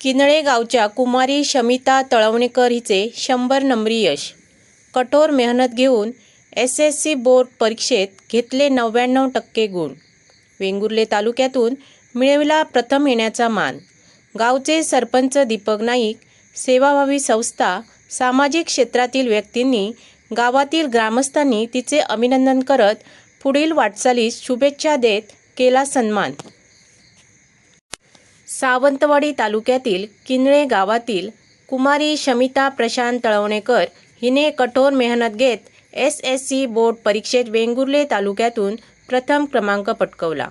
किनळे गावच्या कुमारी शमिता तळवणेकर हिचे शंभर नंबरी यश. कठोर मेहनत घेऊन एस एस सी बोर्ड परीक्षेत घेतले नव्याण्णव टक्के गुण. वेंगुर्ले तालुक्यातून मिळविला प्रथम येण्याचा मान. गावचे सरपंच दीपक नाईक सेवाभावी संस्था सामाजिक क्षेत्रातील व्यक्तींनी गावातील ग्रामस्थांनी तिचे अभिनंदन करत पुढील वाटचालीस शुभेच्छा देत केला सन्मान. सावंतवाडी तालुक्यातील किनळे गावातील कुमारी शमिता प्रशांत तळवणेकर हिने कठोर मेहनत घेत एस एस सी बोर्ड परीक्षेत वेंगुर्ले तालुक्यातून प्रथम क्रमांक पटकवला.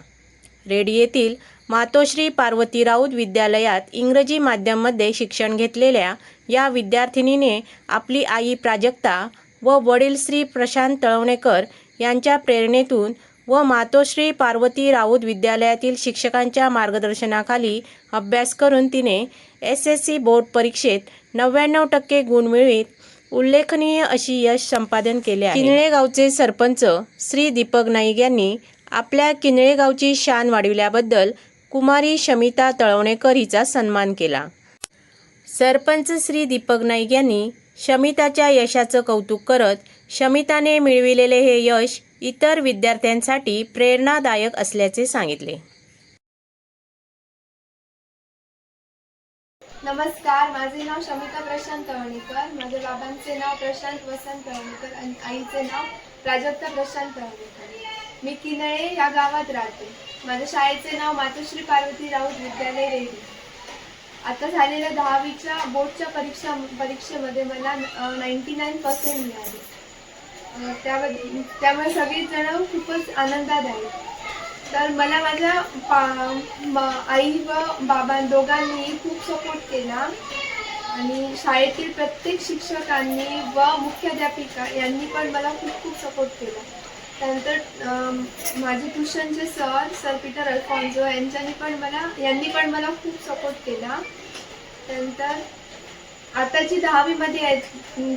रेडी येथील मातोश्री पार्वती राऊत विद्यालयात इंग्रजी माध्यममध्ये शिक्षण घेतलेल्या या विद्यार्थिनीने आपली आई प्राजक्ता व वडील श्री प्रशांत तळवणेकर यांच्या प्रेरणेतून व मातोश्री पार्वती राऊत विद्यालयातील शिक्षकांच्या मार्गदर्शनाखाली अभ्यास करून तिने एस एस सी बोर्ड परीक्षेत नव्याण्णव टक्के गुण मिळवीत उल्लेखनीय अशी यश संपादन केले आहे. किनळे गावचे सरपंच श्री दीपक नाईक यांनी आपल्या किनळे गावची शान वाढविल्याबद्दल कुमारी शमिता तळवणेकर हिचा सन्मान केला. सरपंच श्री दीपक नाईक यांनी शमिताच्या यशाचं कौतुक करत शमिताने मिळविलेले हे यश इतर विद्यार्थ्यांसाठी प्रेरणादायक असल्याचे सांगितले. नमस्कार माझे नाव शमिता प्रशांत तळवणेकर माझ्या बाबांचे नाव प्रशांत वसंत तळवणेकर आणि आईचे नाव प्राजक्ता प्रशांत तळणीकर. मी किनळे या गावात राहते. माझ्या शाळेचे नाव मातोश्री पार्वती राऊत विद्यालय रेडी आता झालेल्या दहावीच्या बोर्डच्या परीक्षा परीक्षेमध्ये मला नाईन्टी नाईन पर्सेंट मिळाले. त्यामध्ये त्यामुळे सगळी जण खूपच आनंदात आहेत. तर मला माझ्या पा म- आई व बाबा दोघांनी खूप सपोर्ट केला. आणि शाळेतील प्रत्येक शिक्षकांनी व मुख्याध्यापिका यांनी पण मला खूप खूप सपोर्ट केला. त्यानंतर माझे ट्युशनचे सर सर पीटर अल्फॉन्झो यांच्यानी पण मला यांनी पण मला खूप सपोर्ट केला. त्यानंतर आता जी दहावीमध्ये आहेत.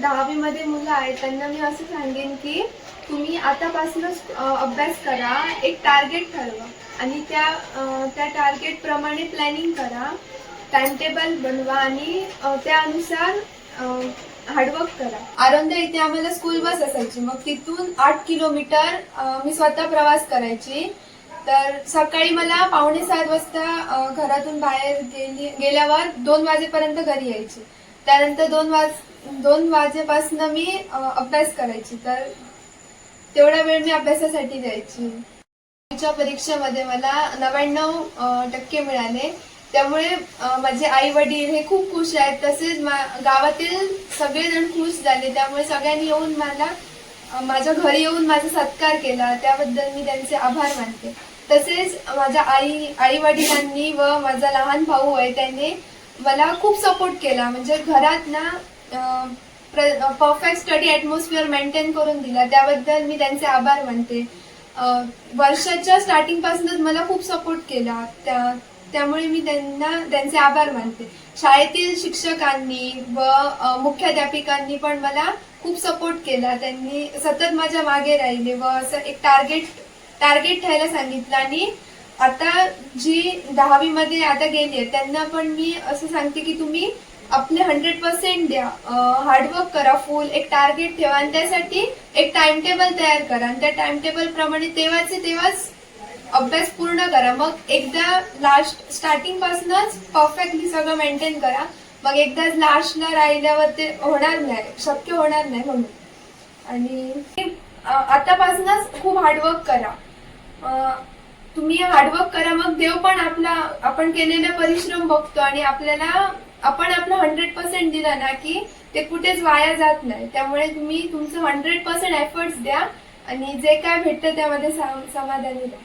दहावीमध्ये मुलं आहेत. त्यांना मी असं सांगेन की तुम्ही आतापासूनच अभ्यास करा. एक टार्गेट ठरवा. आणि त्या त्या टार्गेटप्रमाणे प्लॅनिंग करा. टाइमटेबल बनवा आणि त्यानुसार हार्डवर्क करा. आरंद इथे आम्हाला स्कूल बस असायची. मग तिथून आठ किलोमीटर मी स्वतः प्रवास करायची. तर सकाळी मला पावणे सात वाजता घरातून बाहेर गेली गेल्यावर दोन वाजेपर्यंत घरी यायची. त्यानंतर दोन वाज दोन वाजेपासून मी अभ्यास करायची. तर तेवढा वेळ मी अभ्यासासाठी द्यायची. च्या परीक्षेमध्ये मला नव्याण्णव टक्के मिळाले. त्यामुळे माझे आई वडील हे खूप खुश आहेत. तसेच मा- गावातील सगळेजण खुश झाले. त्यामुळे सगळ्यांनी येऊन मला माझ्या घरी येऊन माझा सत्कार केला. त्याबद्दल मी त्यांचे आभार मानते. तसेच माझ्या आई आई वडिलांनी व माझा लहान भाऊ आहे त्याने मला खूप सपोर्ट केला. म्हणजे घरात ना परफेक्ट स्टडी ॲटमॉस्फिअर मेंटेन करून दिला. त्याबद्दल मी त्यांचे आभार मानते. वर्षाच्या स्टार्टिंग पासूनच मला खूप सपोर्ट केला. त्या त्यामुळे मी त्यांना त्यांचे आभार मानते. शाळेतील शिक्षकांनी व मुख्याध्यापिकांनी पण मला खूप सपोर्ट केला. त्यांनी सतत माझ्या मागे राहिले व असं एक टार्गेट टार्गेट ठेवायला सांगितलं आणि आता जी दहावीमध्ये आता गेली आहे त्यांना पण मी असं सांगते की तुम्ही आपले हंड्रेड पर्सेंट द्या. हार्डवर्क करा फुल एक टार्गेट ठेवा आणि त्यासाठी एक टाइम टेबल तयार करा. आणि त्या टाइम टेबल प्रमाणे तेव्हाचे तेव्हाच अभ्यास पूर्ण करा. मग एकदा लास्ट स्टार्टिंग पासूनच परफेक्टली सगळं मेंटेन करा. मग एकदा लास्टला राहिल्यावर ते होणार नाही शक्य होणार नाही म्हणून. आणि आतापासूनच खूप हार्डवर्क करा. तुम्ही हार्डवर्क करा मग देव पण आपला आपण केलेले परिश्रम बघतो आणि आपल्याला आपण आपलं हंड्रेड पर्सेंट दिलं ना की ते कुठेच वाया जात नाही. त्यामुळे तुम्ही तुमचं हंड्रेड पर्सेंट एफर्ट्स द्या आणि जे काय भेटतं त्यामध्ये समाधानी द्या